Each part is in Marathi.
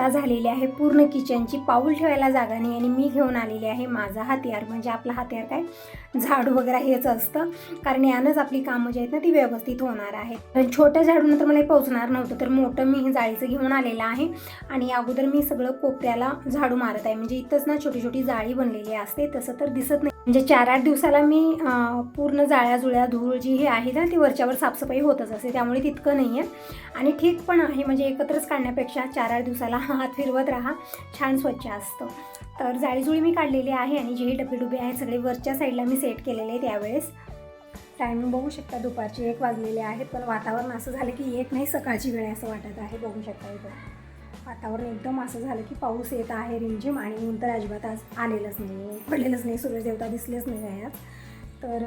बघू झालेली आहे पूर्ण किचनची. पाऊल ठेवायला जागा नाही आणि मी घेऊन आलेली आहे माझा हतियार म्हणजे आपला हतियार काय? झाडू वगैरे हेच असतं. कारण यानंच आपली कामं जी आहेत ना ती व्यवस्थित होणार आहेत. पण छोट्या झाडून तर मला हे पोहोचणार नव्हतं. तर मोठं मी हे जाळीचं घेऊन आलेलं आहे. आणि अगोदर मी सगळं कोपऱ्याला झाडू मारत आहे. म्हणजे इथंच ना छोटी छोटी जाळी बनलेली असते. तसं तर दिसत नाही. म्हणजे चार आठ दिवसाला मी पूर्ण जाळ्या जुळ्या धूळ जी हे आहे ना ती वरच्यावर साफसफाई होतच असते. त्यामुळे तितकं नाही आहे आणि ठीक पण आहे म्हणजे एकत्रच काढण्यापेक्षा चार आठ दिवसाला हात फिरवत राहा. छान स्वच्छ असतं. तर जाळीजुळी मी काढलेली आहे आणि जे डबे डुबे आहेत सगळे वरच्या साईडला मी सेट केलेले आहेत त्यावेळेस टायमिंग बघू शकता दुपारचे एक वाजलेले आहेत पण वातावरण असं झालं की एक नाही सकाळची वेळ असं वाटत आहे. बघू शकता इथं. वातावरण एकदम असं झालं की पाऊस येत आहे रिमझिम आणि ऊन तर अजिबात आज आलेलंच नाही पडलेलंच नाही सूर्यदेवता दिसलेच नाही आहे आज. तर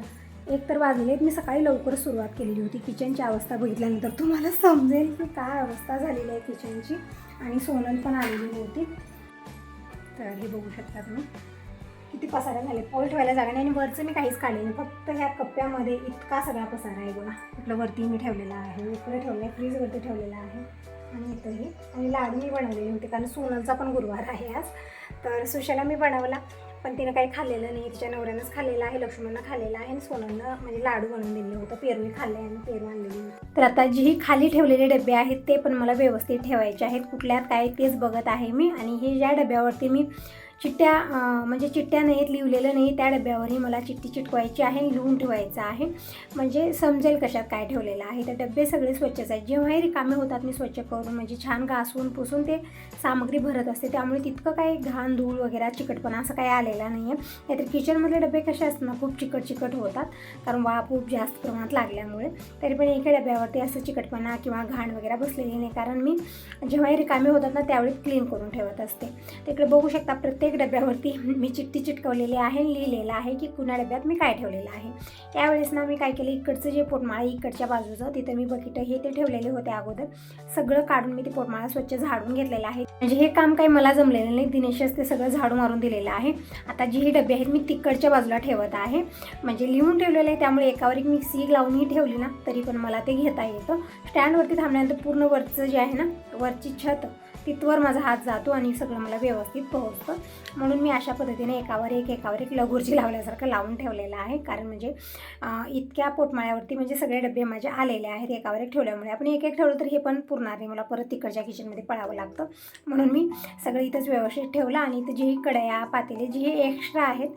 एक तर वाजले मी सकाळी लवकर सुरुवात केलेली होती. किचनची अवस्था बघितल्यानंतर तुम्हाला समजेल की काय अवस्था झालेली आहे किचनची. आणि सोनल पण आलेली नव्हती. तर हे बघू शकता तुम्ही. किती पसारा झाले. पोल ठेवायला जागा नाही आणि वरचं मी काहीच काढले नाही. फक्त ह्या कप्प्यामध्ये इतका सगळा पसारा आहे बघा. आपलं वरती मी ठेवलेला आहे इकडे ठेवलं आहे फ्रीजवरती ठेवलेला आहे. आणि आणि लाडू मी बनवलेले होते कारण सोनलचा पण गुरुवार आहे आज. तर सुशाला मी बनवला पण तिनं काही खाल्लेलं नाही. तिच्या नवऱ्यानंच खाल्लेलं आहे लक्ष्मणनं खाल्लेलं आहे आणि सोनलनं म्हणजे लाडू बनवून दिले होतं. पेरूही खाल्ले आणि पेरू आणलेली होती. तर आता जी ही खाली ठेवलेले डबे आहेत ते पण मला व्यवस्थित ठेवायचे आहेत. कुठल्यात काय तेच बघत आहे मी. आणि हे ज्या डब्यावरती मी चिठ्ठ्या म्हणजे चिठ्ठ्या नाहीत लिहिलेलं नाही त्या डब्यावरही मला चिठ्ठी चिटकवायची आहे लिहून ठेवायचं आहे. म्हणजे समजेल कशात काय ठेवलेलं आहे. तर डबे सगळे स्वच्छच आहेत. जेव्हाही रिकामे होतात मी स्वच्छ करून म्हणजे छान घासून पुसून ते सामग्री भरत असते. त्यामुळे तितकं काही घाण धूळ वगैरे चिकटपणा असं काही आलेला नाही आहे. नाहीतर किचनमधले डबे कसे असतात ना खूप चिकट चिकट होतात. कारण वाफ खूप जास्त प्रमाणात लागल्यामुळे. तरी पण एका डब्यावरती असं चिकटपणा किंवा घाण वगैरे बसलेली नाही. कारण मी जेव्हाही रिकामे होतात ना त्यावेळी क्लीन करून ठेवत असते. तिकडे बघू शकता प्रत्येक डब्यावरती मी चिठ्ठी चिटकवलेली आहे आणि लिहिलेलं आहे की कुणा डब्यात मी काय ठेवलेलं आहे. त्यावेळेस ना मी काय केलं इकडचं जे पोटमाळा इकडच्या बाजूचं तिथं मी बकेट हे ते ठेवलेले होते अगोदर. सगळं काढून मी ते पोटमाळा स्वच्छ झाडून घेतलेलं आहे. म्हणजे हे काम काही मला जमलेलं नाही. दिनेशच ते सगळं झाडू मारून दिलेलं आहे. आता जी ही डबे आहेत मी तिकडच्या बाजूला ठेवत आहे. म्हणजे लिहून ठेवलेलं आहे त्यामुळे एकावर एक मिक्सी लावूनही ठेवली ना तरी पण मला ते घेता येतं. स्टँडवरती थांबल्यानंतर पूर्ण वरचं जे आहे ना वरची छत तिथवर माझा हात जातो आणि सगळं मला व्यवस्थित पोहोचतं. म्हणून मी अशा पद्धतीने एकावर एक एकावर एक लगोरची लावल्यासारखं लावून ठेवलेलं आहे. कारण म्हणजे इतक्या पोटमाळ्यावरती म्हणजे सगळे डबे माझे आलेले आहेत एकावर एक ठेवल्यामुळे. आपण एक एक ठेवलं तर हे पण पुरणार नाही. मला परत तिकडच्या किचनमध्ये पळावं लागतं. म्हणून मी सगळं इथंच व्यवस्थित ठेवलं आणि इथं जी कडया पातेले जे हे एक्स्ट्रा आहेत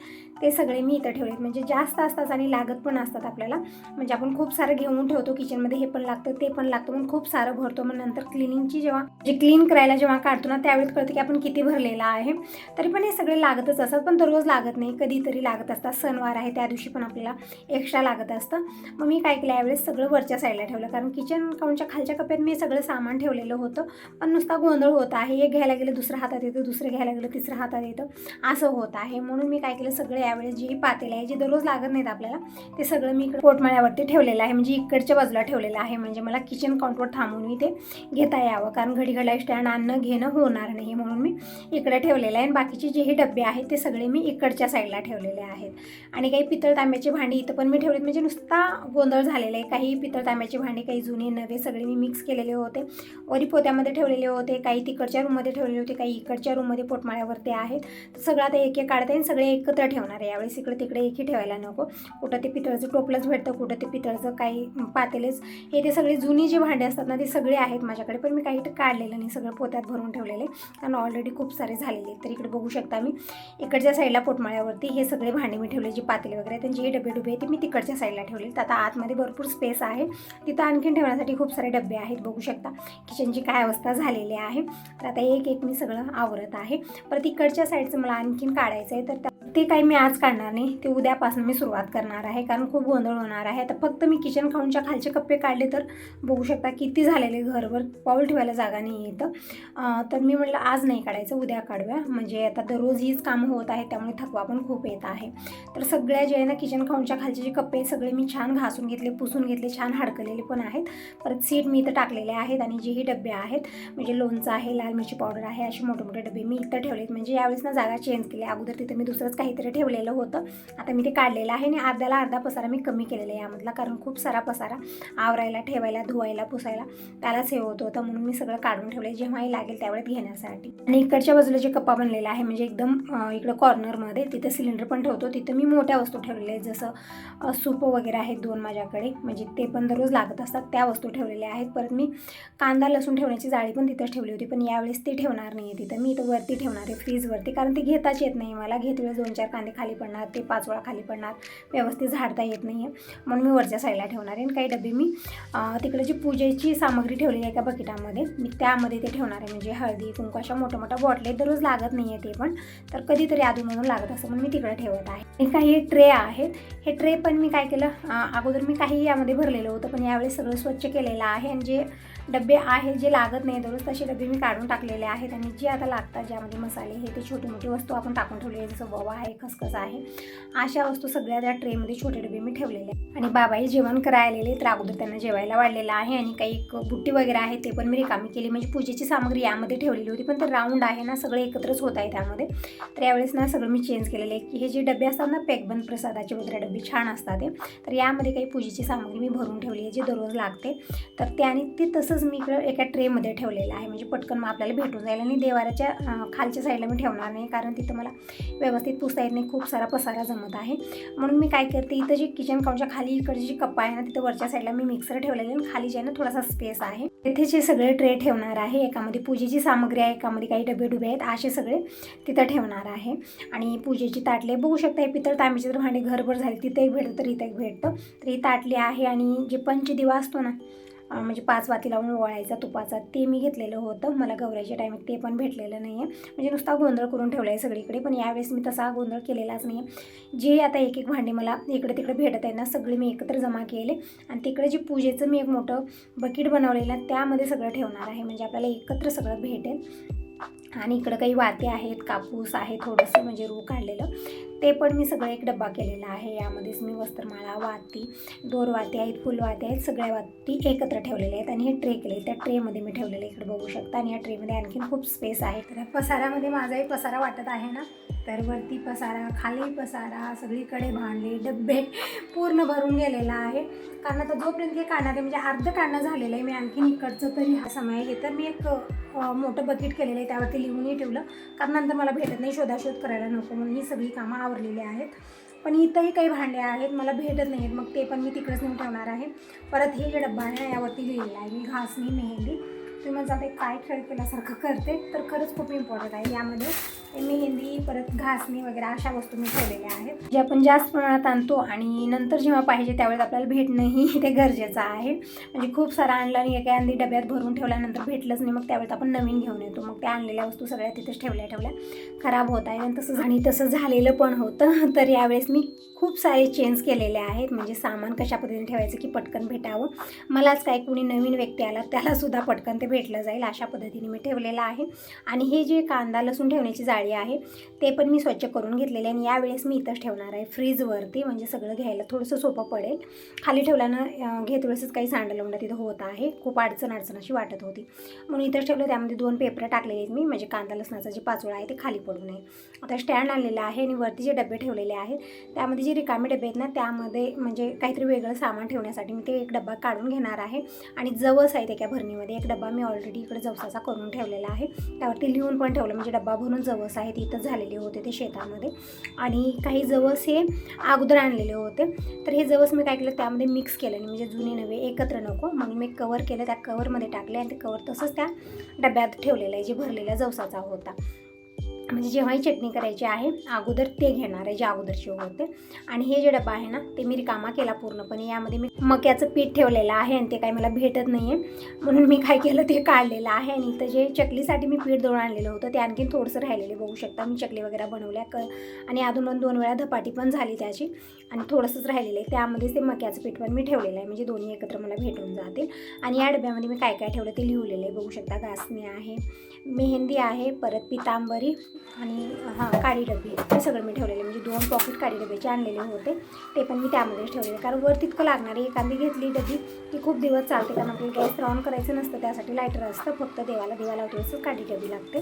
ते सगळे मी इथं ठेवलेत. म्हणजे जास्त असतात आणि लागत पण असतात आपल्याला. म्हणजे आपण खूप सारं घेऊन ठेवतो किचनमध्ये हे पण लागतं ते पण लागतं. पण खूप सारं भरतो. मग नंतर क्लिनिंगची जेव्हा जे क्लीन करायला जेव्हा काढतो ना त्यावेळेस कळतं की आपण किती भरलेलं आहे. तरी पण हे सगळे लागतच असतात पण दररोज लागत नाही. कधीतरी लागत असतात. सणवार आहे त्या दिवशी पण आपल्याला एक्स्ट्रा लागत असतं. मग मी काय केलं यावेळेस सगळं वरच्या साईडला ठेवलं. कारण किचन काउंटच्या खालच्या कप्प्यात मी सगळं सामान ठेवलेलं होतं. पण नुसता गोंधळ होत आहे. एक घ्यायला गेलं दुसऱ्या हातात येतं. दुसरं घ्यायला गेलं तिसऱ्या हातात येतं. असं होत आहे. म्हणून मी काय केलं सगळं यावेळेस जी पातेलं आहे जे दररोज लागत नाहीत आपल्याला ते सगळं मी इकडे पोटमाळ्यावरती ठेवलेलं आहे. म्हणजे इकडच्या बाजूला ठेवलेलं आहे. म्हणजे मला किचन काउंटवर थांबून मी ते घेता यावं. कारण घडी घडला स्टँड आणणं घेणं होणार नाही म्हणून मी इकडे ठेवलेलं आहे. आणि बाकीचे जे हे डबे आहेत ते सगळे मी इकडच्या साईडला ठेवलेले आहेत. आणि काही पितळ तांब्याची भांडी इथं पण मी ठेवलेत. म्हणजे नुसता गोंधळ झालेला आहे. काही पितळ तांब्याची भांडी काही जुने नवे सगळे मी मिक्स केलेले होते. वरी पोत्यामध्ये ठेवलेले होते. काही तिकडच्या रूममध्ये ठेवलेले होते. काही इकडच्या रूममध्ये पोटमाळ्यावरती आहेत. तर सगळं आता एक एक काढते आणि सगळे एकत्र ठेवणार आहे. यावेळेस इकडे तिकडे एकही ठेवायला नको. कुठं ते पितळचं टोपलंच भेटतं कुठं ते पितळचं काही पातेलेच. हे ते सगळे जुनी जे भांडे असतात ना ते सगळे आहेत माझ्याकडे. पण मी काही काढलेलं नाही. सगळं पोत्यात भरून ठेवलेले. कारण ऑलरेडी खूप सारे झालेले आहेत. तर इकडे बघू शकता मी. इकडच्या साईडला पोटमाळ्यावरती हे सगळे भांडे मी ठेवले जे पातेले वगैरे त्यांचे हे डबे डुबे आहेत. ते मी तिकडच्या साईडला ठेवले तर आता आतमध्ये भरपूर स्पेस आहे. तिथं आणखीन ठेवण्यासाठी खूप सारे डबे आहेत. बघू शकता किचनची काय अवस्था झालेली आहे. तर आता एक एक मी सगळं आवरत आहे. परत इकडच्या साईडचं मला आणखीन काढायचं आहे तर त्या- ते काही मी आज काढणार नाही. ते उद्यापासून मी सुरुवात करणार आहे. कारण खूप गोंधळ होणार आहे. आता फक्त मी किचन खाऊनच्या खालचे कप्पे काढले तर बघू शकता किती झालेले घरभर पाऊल ठेवायला जागा नाही येतं तर मी म्हटलं आज नाही काढायचं उद्या काढूया. म्हणजे आता दररोज हीच कामं होत आहे त्यामुळे थकवा पण खूप येत आहे. तर सगळ्या जे आहे ना किचन खाऊनच्या खालचे जे कप्पे सगळे मी छान घासून घेतले पुसून घेतले छान हडकलेले पण आहेत. परत सीट मी इथं टाकलेले आहेत आणि जेही डबे आहेत म्हणजे लोणचं आहे लाल मिरची पावडर आहे असे मोठे मोठे डबे मी इथं ठेवलेत. म्हणजे यावेळेस ना जागा चेंज केली. अगोदर तिथं मी दुसरंच काहीतरी ठेवलेलं होतं. आता मी ते काढलेलं आहे आणि अर्ध्याला अर्धा पसारा मी कमी केलेला आहे यामधला कारण खूप सारा पसारा आवरायला ठेवायला धुवायला पुसायला त्यालाच हे होत होतं. म्हणून मी सगळं काढून ठेवलं जेव्हाही लागेल त्यावेळेत घेण्यासाठी. आणि इकडच्या बाजूला जे कप्पा बनलेला आहे म्हणजे एकदम इकडं कॉर्नरमध्ये तिथं सिलेंडर पण ठेवतो. तिथं मी मोठ्या वस्तू ठेवलेल्या आहेत जसं सूप वगैरे आहेत दोन माझ्याकडे. म्हणजे ते पण दररोज लागत असतात त्या वस्तू ठेवलेल्या आहेत. परत मी कांदा लसूण ठेवण्याची जाळी पण तिथंच ठेवली होती पण यावेळेस ती ठेवणार नाही आहे तिथं. मी इथं वरती ठेवणार आहे फ्रीजवरती कारण ते घेताच येत नाही. मला घेत वेळेस दोन चार कांदे खाली पडणार ते पाच वेळा खाली पडणार व्यवस्थित झाडता येत नाही आहे म्हणून मी वरच्या साईडला ठेवणार आहे आणि काही डबे मी तिकडे जी पूजेची सामग्री ठेवलेली आहे एका बकेटामध्ये मी त्यामध्ये ते ठेवणार आहे. म्हणजे हळदी कुंकू अशा मोठ्या मोठ्या बॉटले दररोज लागत नाही आहे ते पण. तर कधीतरी अधूनमधून लागत असं म्हणून मी तिकडे ठेवत आहे. आणि काही ट्रे आहेत. हे ट्रे पण मी काय केलं अगोदर मी काही यामध्ये भरलेलं होतं पण यावेळेस सगळं स्वच्छ केलेलं आहे. आणि जे डबे आहेत जे लागत नाही दररोज तसे डबे मी काढून टाकलेले आहेत आणि जे आता लागतात ज्यामध्ये मसाले हे ते छोटी मोठी वस्तू आपण टाकून ठेवलेली आहे जसं ववा आहे खसखस आहे अशा वस्तू सगळ्या त्या ट्रेमध्ये छोटे डबे मी ठेवलेले आहे आणि बाबाई जेवण करायला आलेले तर अगोदर त्यांना जेवायला वाढलेलं आहे आणि काही एक बुट्टी वगैरे आहे ते पण मी रिकामी केली. म्हणजे पूजेची सामग्री यामध्ये ठेवलेली होती पण ते राऊंड आहे ना सगळे एकत्रच होत आहे त्यामध्ये. तर यावेळेस ना सगळं मी चेंज केलेलं आहे की हे जे डबे असतात ना पॅकबंद प्रसादाचे वगैरे डबे छान असतात ते. तर यामध्ये काही पूजेची सामग्री मी भरून ठेवली आहे जी दररोज लागते. तर ते आणि ते मी इकडं एका ट्रेमध्ये ठेवलेलं आहे. म्हणजे पटकन मग आपल्याला भेटून जाईल आणि देवाराच्या खालच्या साईडला मी ठेवणार नाही. कारण तिथं मला व्यवस्थित पुसता येत नाही. खूप सारा पसारा जमत आहे. म्हणून मी काय करते इथं जी किचन काउंटच्या खाली इकडची जी कप्पा आहे ना तिथं वरच्या साईडला मी मिक्सर ठेवलेले आणि खाली जे आहे ना थोडासा स्पेस आहे. तिथे जे सगळे ट्रे ठेवणार आहे एकामध्ये पूजेची सामग्री आहे एकामध्ये काही डबे डुबे आहेत असे सगळे तिथं ठेवणार आहे. आणि पूजेची ताटले बघू शकता हे पितळ तांब्याचे तर भांडे घरभर झाले तिथे एक भेटतं तर इथं एक भेटतं. तर ही ताटली आहे आणि जे पंचदिवा असतो ना म्हणजे पाच वाती लावून ओवाळायचा तुपाचा ते मी घेतलेलं होतं. मला गवऱ्याच्या टायमात ते पण भेटलेलं नाही आहे म्हणजे नुसता गोंधळ करून ठेवला आहे सगळीकडे पण यावेळेस मी तसा गोंधळ केलेलाच नाही आहे जे आता एक एक भांडे मला इकडे तिकडे भेटत आहे ना सगळे मी एकत्र जमा केले. आणि तिकडे जे पूजेचं मी एक मोठं बकेट बनवलेलं आहे त्यामध्ये सगळं ठेवणार आहे. म्हणजे आपल्याला एकत्र सगळं भेटेल. आणि इकडं काही वाते आहेत कापूस आहे थोडंसं म्हणजे रू काढलेलं. ते पण मी सगळं एक डब्बा केलेला आहे. यामध्येच मी वस्त्रमाळा वाती दोरवाती आहेत फुलवाती आहेत सगळ्या वाती एकत्र ठेवलेल्या आहेत आणि हे ट्रे केले. त्या ट्रेमध्ये मी ठेवलेलं इकडे बघू शकता. आणि या ट्रेमध्ये आणखीन खूप स्पेस आहे. तर पसारामध्ये माझाही पसारा वाटत आहे ना? तर वरती पसारा खाली पसारा सगळीकडे भांडले डब्बे पूर्ण भरून गेलेला आहे. कारण आता जोपर्यंत हे काढणार आहे म्हणजे अर्ध काढणं झालेलं आहे मी आणखीन इकडचं तरी हा समय आहे. तर मी एक मोठं बकेट केलेलं आहे. त्यावरती लिहूनही ठेवलं. कारण नंतर मला भेटत नाही शोधाशोध करायला नको म्हणून ही सगळी कामं आवरलेले आहेत. पण इथंही काही भांडे आहेत मला भेटत नाही आहेत मग ते पण मी तिकडेच नेऊन ठेवणार आहे. परत हे जे डब्बा आहे यावरती लिहिलेलं आहे. मी घासणी मेहंदी. तुम्ही म्हणता ते काय खेळ केल्यासारखं करते तर खरंच खूप इम्पॉर्टंट आहे. यामध्ये मेहंदी परत घासणी वगैरे अशा वस्तू मी ठेवलेल्या आहेत. जे आपण जास्त प्रमाणात आणतो आणि नंतर जेव्हा पाहिजे त्यावेळेस आपल्याला भेटणंही ते गरजेचं आहे. म्हणजे खूप सारा आणलं आणि एका अंदी डब्यात भरून ठेवल्यानंतर भेटलंच नाही मग त्यावेळेस आपण नवीन घेऊन येतो. मग त्या आणलेल्या वस्तू सगळ्या तिथेच ठेवल्या ठेवल्या खराब होत आहे आणि तसं आणि तसं झालेलं पण होतं. तर यावेळेस मी खूप सारे चेंज केलेले आहेत. म्हणजे सामान कशा पद्धतीने ठेवायचं की पटकन भेटावं. मलाच काय कुणी नवीन व्यक्ती आला त्यालासुद्धा पटकन ते भेटलं जाईल अशा पद्धतीने मी ठेवलेलं आहे. आणि हे जे कांदा लसूण ठेवण्याची जाळी आहे ते पण मी स्वच्छ करून घेतलेले आणि यावेळेस मी इथंच ठेवणार आहे फ्रीजवरती म्हणजे सगळं घ्यायला थोडंसं सोपं पडेल. खाली ठेवल्यानं घेत वेळेसच काही सांडलवंड तिथं होत आहे. खूप अडचण अडचण अशी वाटत होती. म्हणून इथंच ठेवलं. त्यामध्ये दोन पेपर टाकलेले आहेत मी. म्हणजे कांदा लसणाचा जे पाचोळा आहे ते खाली पडू नये. आता स्टँड आणलेलं आहे आणि वरती जे डबे ठेवलेले आहेत त्यामध्ये जे रिकामे डबे आहेत ना त्यामध्ये म्हणजे काहीतरी वेगळं सामान ठेवण्यासाठी मी ते एक डबा काढून घेणार आहे. आणि जवस आहे एका भरणीमध्ये एक डबा मी ऑलरेडी इकडे जवसाचा करून ठेवलेला आहे. त्यावरती लिहून पण ठेवलं म्हणजे डबा भरून जवस आहेत इथं झालेले होते ते शेतामध्ये. आणि काही जवस हे अगोदर आणलेले होते. तर हे जवस मी काय केलं त्यामध्ये मिक्स केलं. आणि म्हणजे जुने नवे एकत्र नको. म्हणून मी कवर केलं त्या कवरमध्ये टाकले आणि ते कवर तसंच त्या डब्यात ठेवलेलं आहे जे भरलेल्या जवसाचा होता. म्हणजे जेव्हाही चटणी करायची आहे अगोदर ते घेणार आहे जे अगोदरचे होते. आणि हे जे डबा आहे ना ते मी रिकामा केला पूर्णपणे. यामध्ये मी मक्याचं पीठ ठेवलेलं आहे आणि ते काही मला भेटत नाही आहे म्हणून मी काय केलं ते काढलेलं आहे. आणि इथं जे चकलीसाठी मी पीठ दळून आणलेलं होतं ते आणखीन थोडंसं राहिलेले बघू शकता मी चकली वगैरे बनवल्या क आणि अधून दोन वेळा धपाटी पण झाली त्याची. आणि थोडंसंच राहिलेलं आहे. त्यामध्येच ते मक्याचं पीठ पण मी ठेवलेलं आहे. म्हणजे दोन्ही एकत्र मला भेटून जातील. आणि या डब्यामध्ये मी काय काय ठेवलं ते लिहिलेलं आहे. बघू शकता घासणी आहे. मेहंदी आहे परत पितांबरी आणि हां काळी डबी हे सगळं मी ठेवलेले म्हणजे दोन पॉकेट काळी डब्याचे आणलेले होते. ते पण मी त्यामध्येच ठेवलेले. कारण वर तितकं लागणार आहे एखादी घेतली डबी की खूप दिवस चालते. कारण आपल्याला गॅस ऑन करायचं नसतं. त्यासाठी लायटर असतं. फक्त देवाला देवाला लावतो असं काळी डबी लागते.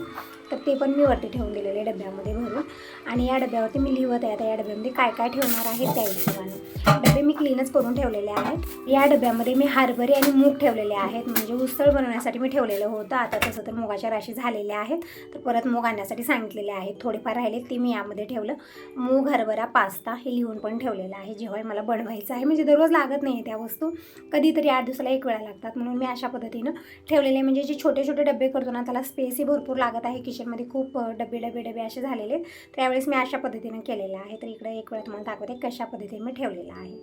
तर ते पण मी वरती ठेवून दिलेले डब्यामध्ये भरून. आणि या डब्यावरती मी लिहित आहे. आता या डब्यामध्ये काय काय ठेवणार आहे त्या हिशोबाने. डबे मी क्लीनच करून ठेवलेले आहेत. या डब्यामध्ये मी हरभरे आणि मूग ठेवलेले आहेत. म्हणजे उसळ बनवण्यासाठी मी ठेवलेलं होतं. आता तसं तर मुगाच्या राशी झालेल्या आहेत. तर परत मूग आणण्यासाठी सांगितलेले आहेत. थोडेफार राहिले ते मी यामध्ये ठेवलं. मूग हरभरा पास्ता हे लिहून पण ठेवलेलं आहे. जेव्हा मला बनवायचं आहे म्हणजे दररोज लागत नाही आहे त्या वस्तू. कधीतरी आठ दिवसाला एक वेळा लागतात. म्हणून मी अशा पद्धतीनं ठेवलेले म्हणजे जे छोटे छोटे डबे करतो ना त्याला स्पेसही भरपूर लागत आहे. किचनमध्ये खूप डबे डबे डबे असे झालेले आहेत. त्यावेळेस मी अशा पद्धतीनं केलेलं आहे. तर इकडे एक वेळा तुम्हाला दाखवते कशा पद्धतीने मी ठेवलेलं आहे.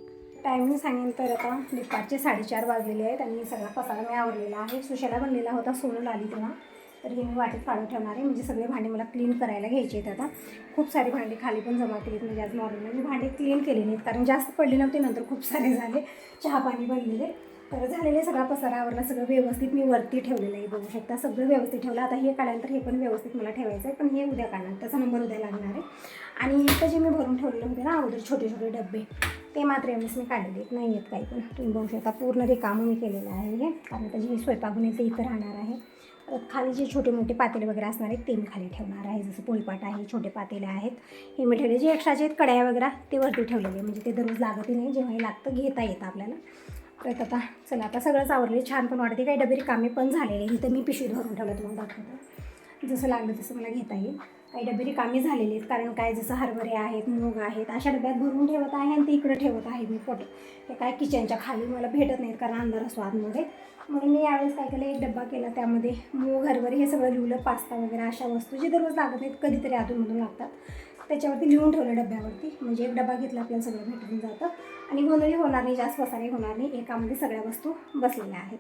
टायमिंग सांगेन तर आता दुपारचे साडेचार वाजलेले आहेत आणि सगळा पसारा मी आवरलेला आहे. सुशाला बनलेला होता सोनूला आली तेव्हा. तर हे मी वाटेत काढून ठेवणार आहे. म्हणजे सगळे भांडे मला क्लीन करायला घ्यायचे आहेत आता. खूप सारे भांडे खाली पण जमा केलेत. म्हणजे आज मॉर्निंगला मी म्हणजे भांडे क्लीन केले नाहीत. कारण जास्त पडले नव्हते नंतर खूप सारे झाले. चहा पाणी बनलेले. तर झालेले सगळा पसारावरला सगळं व्यवस्थित. मी वरती ठेवलेलं आहे बघू शकता. सगळं व्यवस्थित ठेवलं. आता हे काढल्यानंतर हे पण व्यवस्थित मला ठेवायचं आहे. पण हे उद्या काढणार. त्याचा नंबर उद्या लागणार आहे. आणि इथं जे मी भरून ठेवलेले होते ना अगोदर छोटे छोटे डबे ते मात्र एवढेच मी काढलेले आहेत. नाही आहेत काही पण. तुम्ही बघू शकता पूर्ण रिकामं मी केलेलं आहे हे. कारण त्याची मी स्वयंपाक बनेल इथं राहणार आहे खाली जे छोटे मोठे पातेले वगैरे असणार आहेत ते मी खाली ठेवणार आहे. जसं पोळीपाट आहे छोटे पातेले आहेत. हे मी ठेवले. जे एक्स्ट्राचे आहेत कड्या वगैरे ते वरती ठेवलेले म्हणजे ते दररोज लागतही नाही. जेव्हाही लागतं घेता येतं आपल्याला. परत आता चला आता सगळंच आवरले छान पण वाटते काही डबे कामे पण झालेले इथं मी पिशवीत भरून ठेवलं तुम्हाला दाखवतो. जसं लागलं तसं मला घेता येईल. काही डबे रिकामी झालेले आहेत कारण काय जसं हरभरे आहेत मूग आहेत अशा डब्यात भरून ठेवत आहे आणि ते इकडं ठेवत आहे मी फोटो. हे काय किचनच्या खाली मला भेटत नाहीत कारण अंधार असतो आतमध्ये म्हणून मी यावेळेस काय केलं एक डब्बा केला त्यामध्ये मूग हरभरे हे सगळं लिहिलं पास्ता वगैरे अशा वस्तू जे दररोज लागत नाहीत कधीतरी अधूनमधून लागतात. त्याच्यावरती लिहून ठेवलं डब्यावरती. म्हणजे एक डबा घेतला आपल्याला सगळं भेटून जातं. आणि गोंधळी होणार नाही जास्त पसारे होणार नाही एकामध्ये सगळ्या वस्तू बसलेल्या आहेत.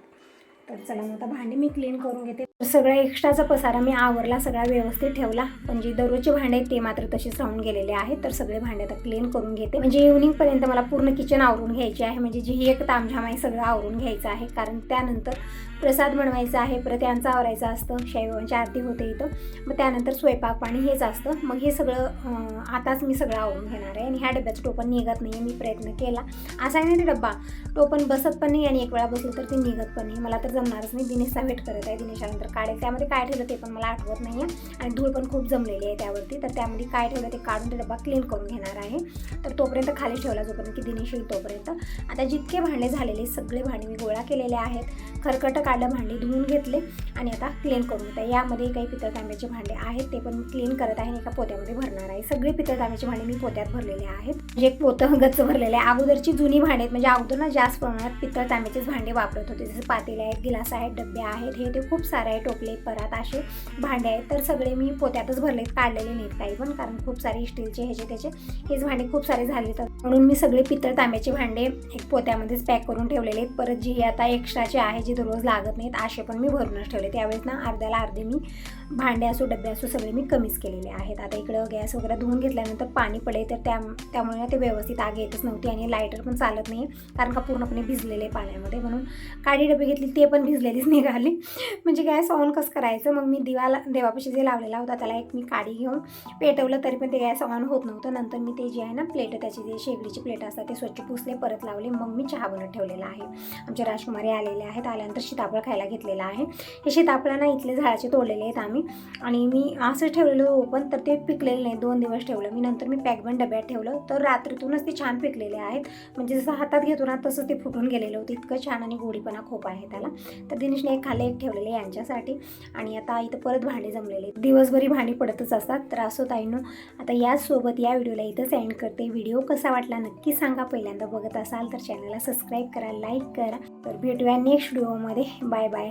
तर चला मग आता भांडे मी क्लीन करून घेते. सगळा एक्स्ट्राचा पसारा मी आवरला सगळा व्यवस्थित ठेवला. पण जी दररोजचे भांडे आहेत ते मात्र तसेच राहून गेलेले आहेत. तर सगळे भांडे आता क्लीन करून घेते. म्हणजे इव्हनिंगपर्यंत मला पूर्ण किचन आवरून घ्यायचे आहे. म्हणजे जी ही एक तामझाम आहे सगळं आवरून घ्यायचं आहे. कारण त्यानंतर प्रसाद बनवायचा आहे परत यांचं आवरायचं असतं. शाईबाबांची आरती होते इथं. मग त्यानंतर स्वयंपाक पाणी हेच असतं. मग हे सगळं आताच मी सगळं आवरून घेणार आहे. आणि ह्या डब्याचं टोपण निघत नाही मी प्रयत्न केला. असा आहे ना ते डब्बा. टोपण बसत पण नाही आणि एक वेळा बसलं तर ते निघत पण नाही. मला तर जमणारच नाही. दिनेशचा वेट करत आहे दिनेशानंतर. काढेल त्यामध्ये काय ठेवलं ते पण मला आठवत नाही आहे आणि धूळ पण खूप जमलेली आहे त्यावरती. तर त्यामध्ये काय ठेवलं ते काढून ते डबा क्लीन करून घेणार आहे. तर तोपर्यंत खाली ठेवला जोपर्यंत की दिनेश येईल तोपर्यंत. आता जितके भांडे झालेले सगळे भांडे मी गोळा केलेले आहेत. खरकटं काढलं भांडी धुवून घेतले आणि आता क्लीन करून घेते यामध्ये काही पितळ तांब्याचे भांडे आहेत ते पण मी क्लीन करत आहे आणि एका पोत्यामध्ये भरणार आहे. सगळे पितळ तांब्याचे भांडे मी पोत्यात भरलेले आहेत. म्हणजे एक पोतं गच्च भरलेले आहे. अगोदरची जुनी भांडे आहेत. म्हणजे अगोदर ना जास्त प्रमाणात पितळ तांब्याचेच भांडे वापरत होते. जसे पातेले आहेत गिलास आहेत डबे आहेत. हे ते खूप सारे आहेत. टोपले परत असे भांडे आहेत. तर सगळे मी पोत्यातच भरले काढलेले नाहीत काही पण कारण खूप सारे स्टीलचे ह्याचे त्याचे हेच भांडे खूप सारे झाले तर म्हणून मी सगळे पितळ तांब्याचे भांडे एक पोत्यामध्येच पॅक करून ठेवलेले आहेत. परत जी आता एक्स्ट्राचे आहे जे दररोज लागत नाहीत असे पण मी भरूनच ठेवले. त्यावेळेस ना अर्ध्याला अर्धे मी भांडे असो डबे असो सगळे मी कमीच केलेले आहेत. आता इकडं गॅस वगैरे धुवून घेतल्यानंतर पाणी पडेल तर त्या त्यामुळे ना ते व्यवस्थित आग येतच नव्हती आणि लायटर पण चालत नाही कारण का पूर्णपणे भिजलेले पाण्यामध्ये. म्हणून काळी डबे घेतली ते पण भिजलेलीच निघाली. म्हणजे गॅस ऑन कसं करायचं? मग मी दिवाला देवापाशी जे लावलेला होता त्याला एक मी काडी घेऊन पेटवलं तरी पण ते गॅस ऑन होत नव्हतं. नंतर मी ते जे आहे ना प्लेट त्याची जे शेगडीची प्लेट असतात ते स्वच्छ पुसले परत लावले मग मी चहा बनत ठेवलेला आहे. आमचे राजकुमारी आलेले आहेत आल्यानंतर सीताफळ खायला घेतलेलं आहे. हे सीताफळ ना इथले झाडाचे तोडलेले आहेत आम्ही. आणि मी असं ठेवलेलं ओपन तर ते पिकलेलं नाही दोन दिवस ठेवलं. मी नंतर मी पॅकबन डब्यात ठेवलं तर रात्रीतूनच ते छान पिकलेले आहेत. म्हणजे जसं हातात घेतो ना तसं ते फुटून गेलेलं होतं. इतकं छान आणि गोडीपणा खूप आहे त्याला. तर दिनेशने एक खाले एक ठेवलेले यांच्यासाठी. आणि आता इथं परत भांडे जमलेले दिवसभरी भांडी पडतच असतात. तर असो ताईनो आता याचसोबत या व्हिडिओला इथंच एंड करते. व्हिडिओ कसा वाटला नक्की सांगा. पहिल्यांदा बघत असाल तर चॅनलला सबस्क्राईब करा लाईक करा. तर भेटूया नेक्स्ट व्हिडिओमध्ये बाय बाय